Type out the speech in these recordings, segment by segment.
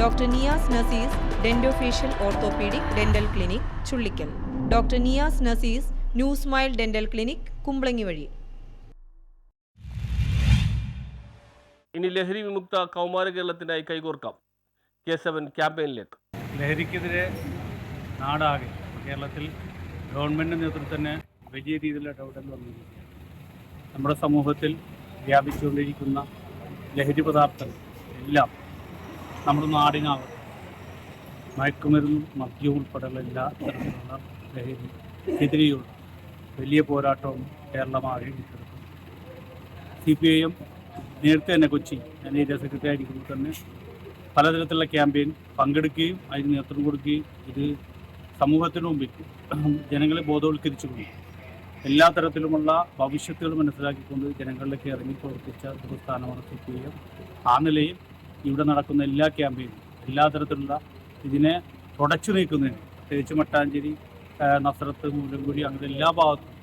Doctor Niyas Nasees dentofacial orthopaedic dental clinic Chullickal. Doctor Niyas Nasees new smile dental clinic Kumbalangi വഴി. ഇനി ലഹരി വിമുക്ത കൗമാര കേരളത്തിനായി കൈകോർക്കാം. കെ സെവൻ ക്യാമ്പയിനിലേക്ക്. ലഹരിക്കെതിരെ നാടാകെ കേരളത്തിൽ ഗവൺമെന്റ് നേതൃത്വം തന്നെ വലിയ രീതിയിലുള്ള ഇടപെടൽ വന്നിരിക്കുകയാണ്. നമ്മുടെ സമൂഹത്തിൽ വ്യാപിച്ചുകൊണ്ടിരിക്കുന്ന ലഹരി പദാർത്ഥങ്ങൾ എല്ലാം നമ്മുടെ നാടിനാവും മയക്കുമരുന്നും മദ്യവും ഉൾപ്പെടെയുള്ള എല്ലാ തരത്തിലുള്ള ലഹരിക്കെതിരെയുള്ള വലിയ പോരാട്ടവും കേരളമാകെ സി പി ഐ എം നേരത്തെ തന്നെ കൊച്ചി ഞാൻ ഏരിയ സെക്രട്ടറി ആയിരിക്കുമ്പോൾ തന്നെ പലതരത്തിലുള്ള ക്യാമ്പയിൻ പങ്കെടുക്കുകയും അതിന് നേതൃത്വം കൊടുക്കുകയും ഇത് സമൂഹത്തിന് മുമ്പിൽ ജനങ്ങളെ ബോധവൽക്കരിച്ചുകൊണ്ട് എല്ലാ തരത്തിലുമുള്ള ഭവിഷ്യത്തുകൾ മനസ്സിലാക്കിക്കൊണ്ട് ജനങ്ങളിലേക്ക് ഇറങ്ങി പ്രവർത്തിച്ച ഒരു സ്ഥാനമാണ് സി പി ഐ എം ആ നിലയിൽ ഇവിടെ നടക്കുന്ന എല്ലാ ക്യാമ്പയിനും എല്ലാ തരത്തിലുള്ള ഇതിനെ തുടച്ചു നീക്കുന്നതിന് പ്രത്യേകിച്ച് മട്ടാഞ്ചേരി നസ്രത്ത് മൂലംകുടി അങ്ങനെ എല്ലാ ഭാഗത്തും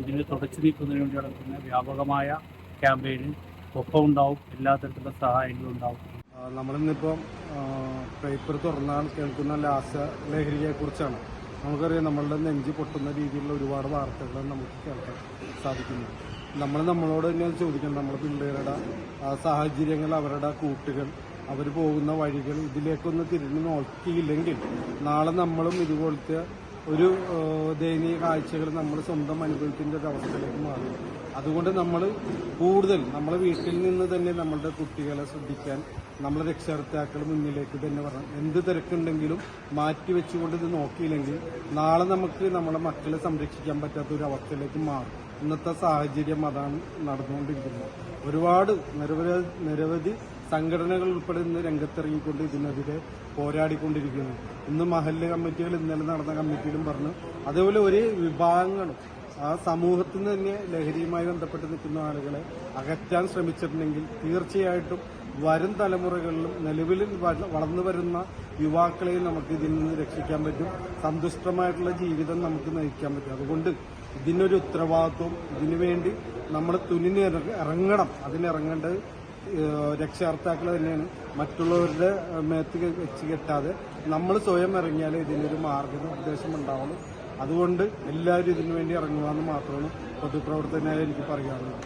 ഇതിനെ തുടച്ചു നീക്കുന്നതിന് വേണ്ടി നടക്കുന്ന വ്യാപകമായ ക്യാമ്പയിന് ഒപ്പം ഉണ്ടാവും എല്ലാ തരത്തിലുള്ള സഹായങ്ങളും ഉണ്ടാവും. നമ്മളിന്നിപ്പം പേപ്പർ തുറന്നാൽ കേൾക്കുന്ന ലാസ ലഹരിയെ കുറിച്ചാണ്. നമുക്കറിയാം നമ്മളുടെ നെഞ്ചി പൊട്ടുന്ന രീതിയിലുള്ള ഒരുപാട് വാർത്തകൾ നമുക്ക് കേൾക്കാൻ സാധിക്കുന്നു നമ്മൾ നമ്മളോട് തന്നെ ചോദിക്കണം നമ്മുടെ പിള്ളേരുടെ സാഹചര്യങ്ങൾ അവരുടെ കൂട്ടുകൾ അവർ പോകുന്ന വഴികൾ ഇതിലേക്കൊന്ന് തിരിഞ്ഞ് നോക്കിയില്ലെങ്കിൽ നാളെ നമ്മളും ഇതുപോലത്തെ ഒരു ദയനീയ കാഴ്ചകൾ നമ്മൾ സ്വന്തം അനുഭവിക്കുന്ന ഒരു അവസ്ഥയിലേക്ക് മാറും. അതുകൊണ്ട് നമ്മൾ കൂടുതൽ നമ്മളെ വീട്ടിൽ നിന്ന് തന്നെ നമ്മളുടെ കുട്ടികളെ ശ്രദ്ധിക്കാൻ നമ്മളെ രക്ഷകർത്താക്കൾ മുന്നിലേക്ക് തന്നെ വരണം. എന്ത് തിരക്കുണ്ടെങ്കിലും മാറ്റി വെച്ചുകൊണ്ട് ഇത് നോക്കിയില്ലെങ്കിൽ നാളെ നമുക്ക് നമ്മളെ മക്കളെ സംരക്ഷിക്കാൻ പറ്റാത്ത ഒരു അവസ്ഥയിലേക്ക് മാറും. ഇന്നത്തെ സാഹചര്യം അതാണ് നടന്നുകൊണ്ടിരിക്കുന്നത്. ഒരുപാട് നിരവധി സംഘടനകൾ ഉൾപ്പെടെ ഇന്ന് രംഗത്തിറങ്ങിക്കൊണ്ട് ഇതിനെതിരെ പോരാടിക്കൊണ്ടിരിക്കുന്നു. ഇന്ന് മഹല്ല് കമ്മിറ്റികൾ ഇന്നലെ നടന്ന കമ്മിറ്റിയിലും പറഞ്ഞു അതേപോലെ ഒരു വിഭാഗങ്ങളും ആ സമൂഹത്തിൽ നിന്ന് തന്നെ ലഹരിയുമായി ബന്ധപ്പെട്ട് നിൽക്കുന്ന ആളുകളെ അകറ്റാൻ ശ്രമിച്ചിട്ടുണ്ടെങ്കിൽ തീർച്ചയായിട്ടും വരും തലമുറകളിലും നിലവിൽ വളർന്നു വരുന്ന യുവാക്കളെയും നമുക്ക് ഇതിൽ നിന്ന് രക്ഷിക്കാൻ പറ്റും. സന്തുഷ്ടമായിട്ടുള്ള ജീവിതം നമുക്ക് നയിക്കാൻ പറ്റും. അതുകൊണ്ട് ഇതിനൊരു ഉത്തരവാദിത്വം ഇതിനുവേണ്ടി നമ്മൾ തുനിഞ്ഞ് ഇറ- ഇറങ്ങണം. അതിനിറങ്ങേണ്ടത് രക്ഷകർത്താക്കൾ തന്നെയാണ്. മറ്റുള്ളവരുടെ മേത്ത് വെച്ച് കെട്ടാതെ നമ്മൾ സ്വയം ഇറങ്ങിയാൽ ഇതിനൊരു മാർഗനിർദ്ദേശം ഉണ്ടാവുള്ളൂ. അതുകൊണ്ട് എല്ലാവരും ഇതിനുവേണ്ടി ഇറങ്ങുക എന്ന് മാത്രമാണ് പൊതുപ്രവർത്തകനായി എനിക്ക് പറയാനുള്ളത്.